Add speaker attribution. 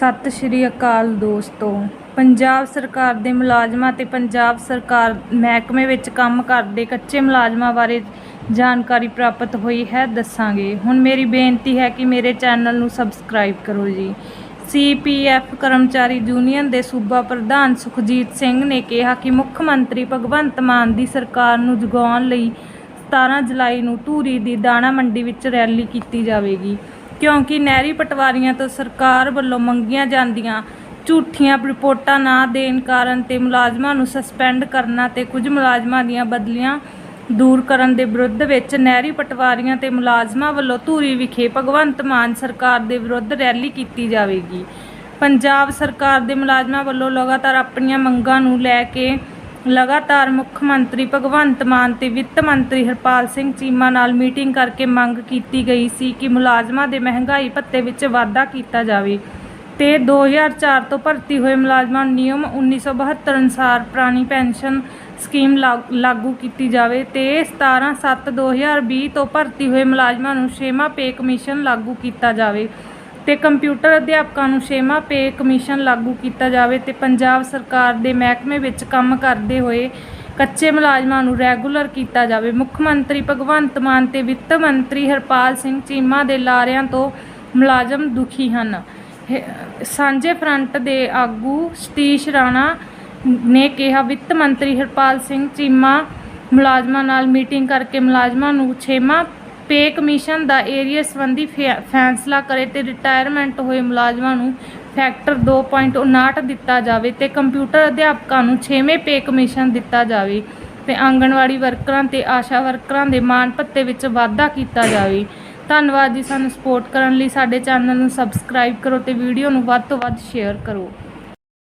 Speaker 1: ਸਤਿ ਸ਼੍ਰੀ ਅਕਾਲ ਦੋਸਤੋ। ਪੰਜਾਬ ਸਰਕਾਰ ਦੇ ਮੁਲਾਜ਼ਮਾਂ ਤੇ ਪੰਜਾਬ ਸਰਕਾਰ ਮਹਿਕਮੇ ਵਿੱਚ ਕੰਮ ਕਰਦੇ ਕੱਚੇ ਮੁਲਾਜ਼ਮਾਂ ਬਾਰੇ ਜਾਣਕਾਰੀ ਪ੍ਰਾਪਤ ਹੋਈ ਹੈ ਦੱਸਾਂਗੇ। ਹੁਣ ਮੇਰੀ ਬੇਨਤੀ ਹੈ ਕਿ ਮੇਰੇ ਚੈਨਲ ਨੂੰ ਸਬਸਕ੍ਰਾਈਬ ਕਰੋ ਜੀ। ਸੀਪੀਐਫ ਕਰਮਚਾਰੀ ਯੂਨੀਅਨ ਦੇ ਸੂਬਾ ਪ੍ਰਧਾਨ ਸੁਖਜੀਤ ਸਿੰਘ ਨੇ ਕਿਹਾ ਕਿ ਮੁੱਖ ਮੰਤਰੀ ਭਗਵੰਤ ਮਾਨ ਦੀ ਸਰਕਾਰ ਨੂੰ ਜਗਾਉਣ ਲਈ 17 ਜੁਲਾਈ ਨੂੰ ਧੂਰੀ ਦੀ ਦਾਣਾ ਮੰਡੀ ਵਿੱਚ ਰੈਲੀ ਕੀਤੀ ਜਾਵੇਗੀ। ਕਿਉਂਕਿ ਨਹਿਰੀ ਪਟਵਾਰੀਆਂ ਤੋਂ ਸਰਕਾਰ ਵੱਲੋਂ ਮੰਗੀਆਂ ਜਾਂਦੀਆਂ ਝੂਠੀਆਂ ਰਿਪੋਰਟਾਂ ਨਾ ਦੇਣ ਕਾਰਨ ਤੇ ਮੁਲਾਜ਼ਮਾਂ ਨੂੰ ਸਸਪੈਂਡ ਕਰਨਾ ਤੇ ਕੁਝ ਮੁਲਾਜ਼ਮਾਂ ਦੀਆਂ ਬਦਲੀਆਂ ਦੂਰ ਕਰਨ ਦੇ ਵਿਰੁੱਧ ਵਿੱਚ ਨਹਿਰੀ ਪਟਵਾਰੀਆਂ ਤੇ ਮੁਲਾਜ਼ਮਾਂ ਵੱਲੋਂ ਧੂਰੀ ਵਿਖੇ ਭਗਵੰਤ ਮਾਨ ਸਰਕਾਰ ਦੇ ਵਿਰੁੱਧ ਰੈਲੀ ਕੀਤੀ ਜਾਵੇਗੀ। ਪੰਜਾਬ ਸਰਕਾਰ ਦੇ ਮੁਲਾਜ਼ਮਾਂ ਵੱਲੋਂ ਲਗਾਤਾਰ ਆਪਣੀਆਂ ਮੰਗਾਂ ਨੂੰ ਲੈ ਕੇ ਲਗਾਤਾਰ ਮੁੱਖ ਮੰਤਰੀ ਭਗਵੰਤ ਮਾਨ ਤੇ ਵਿੱਤ ਮੰਤਰੀ ਹਰਪਾਲ ਸਿੰਘ ਚੀਮਾ ਨਾਲ ਮੀਟਿੰਗ ਕਰਕੇ ਮੰਗ ਕੀਤੀ ਗਈ ਸੀ ਕਿ ਮੁਲਾਜ਼ਮਾਂ ਦੇ ਮਹਿੰਗਾਈ ਭੱਤੇ ਵਿੱਚ ਵਾਧਾ ਕੀਤਾ ਜਾਵੇ। ਤੇ 2004 ਤੋਂ ਭਰਤੀ ਹੋਏ ਮੁਲਾਜ਼ਮਾਂ ਨੂੰ ਨਿਯਮ 1972 ਅਨੁਸਾਰ ਪੁਰਾਣੀ ਪੈਨਸ਼ਨ ਸਕੀਮ ਲਾ- ਲਾਗੂ ਕੀਤੀ ਜਾਵੇ ਤੇ 17/7/2020 ਤੋਂ ਭਰਤੀ ਹੋਏ ਮੁਲਾਜ਼ਮਾਂ ਨੂੰ ਛੇਵਾਂ ਪੇ ਕਮਿਸ਼ਨ ਲਾਗੂ ਕੀਤਾ ਜਾਵੇ। ਤੇ ਕੰਪਿਊਟਰ ਅਧਿਆਪਕਾਂ ਨੂੰ ਛੇਵਾਂ ਪੇ ਕਮਿਸ਼ਨ ਲਾਗੂ ਕੀਤਾ ਜਾਵੇ ਤੇ ਪੰਜਾਬ ਸਰਕਾਰ ਦੇ ਮਹਿਕਮੇ ਵਿੱਚ ਕੰਮ ਕਰਦੇ ਹੋਏ ਕੱਚੇ ਮੁਲਾਜ਼ਮਾਂ ਨੂੰ ਰੈਗੂਲਰ ਕੀਤਾ ਜਾਵੇ। ਮੁੱਖ ਮੰਤਰੀ ਭਗਵੰਤ ਮਾਨ ਤੇ ਵਿੱਤ ਮੰਤਰੀ ਹਰਪਾਲ ਸਿੰਘ ਚੀਮਾ ਦੇ ਲਾਰਿਆਂ ਤੋਂ ਮੁਲਾਜ਼ਮ ਦੁਖੀ ਹਨ। ਸਾਂਝੇ ਫਰੰਟ ਦੇ ਆਗੂ ਸਤੀਸ਼ ਰਾਣਾ ਨੇ ਕਿਹਾ, ਵਿੱਤ ਮੰਤਰੀ ਹਰਪਾਲ ਸਿੰਘ ਚੀਮਾ ਮੁਲਾਜ਼ਮਾਂ ਨਾਲ ਮੀਟਿੰਗ ਕਰਕੇ ਮੁਲਾਜ਼ਮਾਂ ਨੂੰ ਛੇਵਾਂ ਪੇ ਕਮਿਸ਼ਨ ਦਾ ਏਰੀਆ ਸੰਬੰਧੀ ਫੈ- ਫੈਸਲਾ ਕਰੇ ਤੇ ਰਿਟਾਇਰਮੈਂਟ ਹੋਏ ਮੁਲਾਜ਼ਮਾਂ ਨੂੰ ਫੈਕਟਰ 2.59 ਦਿੱਤਾ ਜਾਵੇ ਤੇ ਕੰਪਿਊਟਰ ਅਧਿਆਪਕਾਂ ਨੂੰ ਛੇਵੇਂ ਪੇ ਕਮਿਸ਼ਨ ਦਿੱਤਾ ਜਾਵੇ ਤੇ ਆਂਗਣਵਾੜੀ ਵਰਕਰਾਂ ਤੇ ਆਸ਼ਾ ਵਰਕਰਾਂ ਦੇ ਮਾਣ ਭੱਤੇ ਵਿੱਚ ਵਾਧਾ ਕੀਤਾ ਜਾਵੇ। ਧੰਨਵਾਦ ਜੀ ਸਾਨੂੰ ਸਪੋਰਟ ਕਰਨ ਲਈ। ਸਾਡੇ ਚੈਨਲ ਨੂੰ ਸਬਸਕ੍ਰਾਈਬ ਕਰੋ ਤੇ ਵੀਡੀਓ ਨੂੰ ਵੱਧ ਤੋਂ ਵੱਧ ਸ਼ੇਅਰ ਕਰੋ।